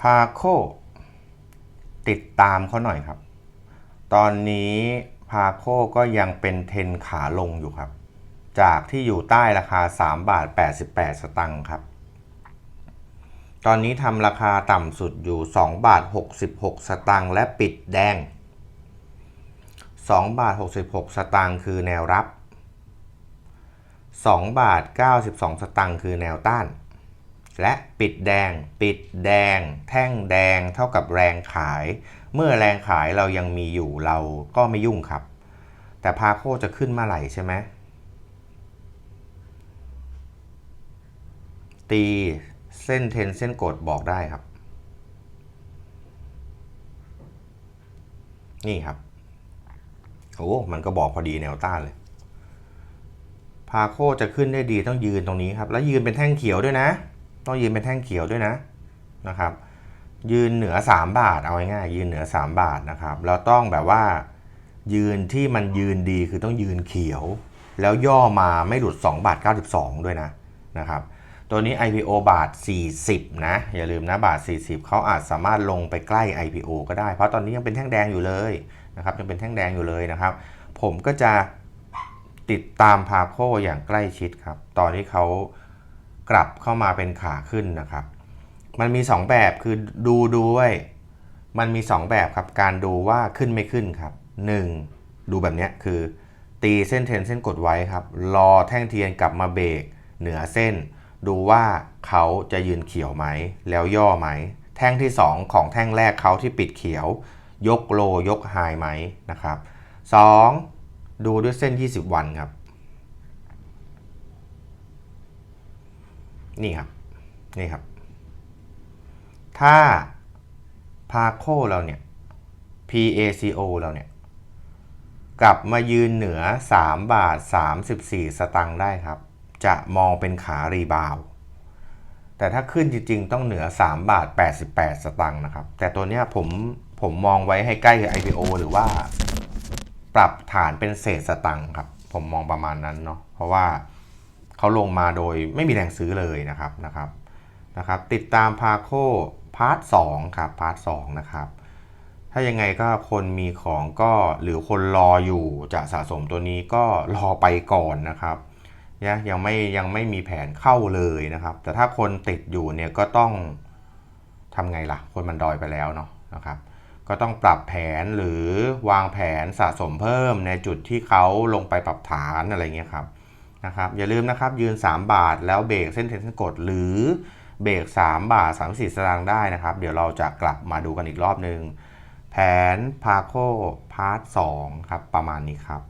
พาโค ติดตามเขาหน่อยครับ ตอนนี้พาโคก็ยังเป็นเทนขาลงอยู่ครับ จากที่อยู่ใต้ราคา 3 บาท 88 สตังค์ครับ ตอนนี้ทำราคาต่ำสุดอยู่ 2 บาท 66 สตังค์และปิดแดง 2 บาท 66 สตางค์คือแนวรับ 2 บาท 92 สตังค์คือแนวต้าน และปิดแดง ปิดแดง แท่งแดงเท่ากับแรงขาย เมื่อแรงขายเรายังมีอยู่เราก็ไม่ยุ่งครับ แต่พาโคจะขึ้นเมื่อไหร่ใช่ไหมตีเส้นเทนเส้นกดบอกได้ครับ นี่ครับโอ้มันก็บอกพอดีแนวต้านเลยพาโคจะขึ้นได้ดีต้องยืนตรงนี้ครับ แล้วยืนเป็นแท่งเขียวด้วยนะ ต้องยืนเป็นแท่งเขียวด้วยนะนะครับ ยืนเหนือ 3 บาทเอาง่ายๆยืนเหนือ 3 บาทนะครับเราต้องแบบว่า ยืนที่มันยืนดีคือต้องยืนเขียว แล้วย่อมาไม่หลุด 2 บาท 92 ด้วยนะนะครับตัวนี้ IPO บาท 40 นะ อย่าลืมนะบาท 40 เขาอาจสามารถลงไปใกล้ IPO ก็ได้ เพราะตอนนี้ยังเป็นแท่งแดงอยู่เลยนะครับยังเป็นแท่งแดงอยู่เลยนะครับ ผมก็จะติดตามพาโคอย่างใกล้ชิดครับ ตอนที่เขา กลับเข้ามาเป็นขาขึ้นนะครับ มันมี 2 แบบคือดูด้วย มันมี 2 แบบครับการดูว่าขึ้นไม่ขึ้นครับ 1. ดูแบบนี้คือ ตีเส้นเทรนเส้นกดไว้ครับ รอแท่งเทียนกลับมาเบรกเหนือเส้น ดูว่าเขาจะยืนเขียวไหม แล้วย่อไหม แท่งที่ 2 ของแท่งแรกเขาที่ปิดเขียว ยกโลยกไฮไหมนะครับ 2. ดูด้วยเส้น 20 วันครับ นี่ครับ นี่ครับ ถ้าพาโคเราเนี่ย PACO เราเนี่ย กลับมายืนเหนือ 3 บาท 34 สตังค์ได้ครับ จะมองเป็นขารีบาวแต่ถ้าขึ้นจริงๆ ต้องเหนือ 3 บาท 88 สตังค์นะครับ แต่ตัวเนี้ยผมผมมองไว้ให้ใกล้กับ IPO หรือว่า ปรับฐานเป็นเศษสตังค์ครับ ผมมองประมาณนั้นเนาะเพราะว่า เขาลงมาโดยไม่มีแรงซื้อเลยนะครับนะครับนะครับติดตามพาโคพาร์ท2ครับพาร์ท2นะครับถ้ายังไงก็คนมีของก็หรือคนรออยู่จะสะสมตัวนี้ก็รอไปก่อนนะครับนะยังไม่ยังไม่มีแผนเข้าเลยนะครับ แต่ถ้าคนติดอยู่เนี่ยก็ต้องทำไงล่ะ คนมันดอยไปแล้วเนาะนะครับ ก็ต้องปรับแผนหรือวางแผนสะสมเพิ่มในจุดที่เขาลงไปปรับฐานอะไรเงี้ยครับ นะครับอย่าลืมนะครับยืน 3 บาทแล้วเบรกเส้นเทนเส้นกดหรือเบรก3บาท34สตางค์ได้นะครับ เดี๋ยวเราจะกลับมาดูกันอีกรอบหนึ่งแผนพาโคพาร์ท2ครับประมาณนี้ครับ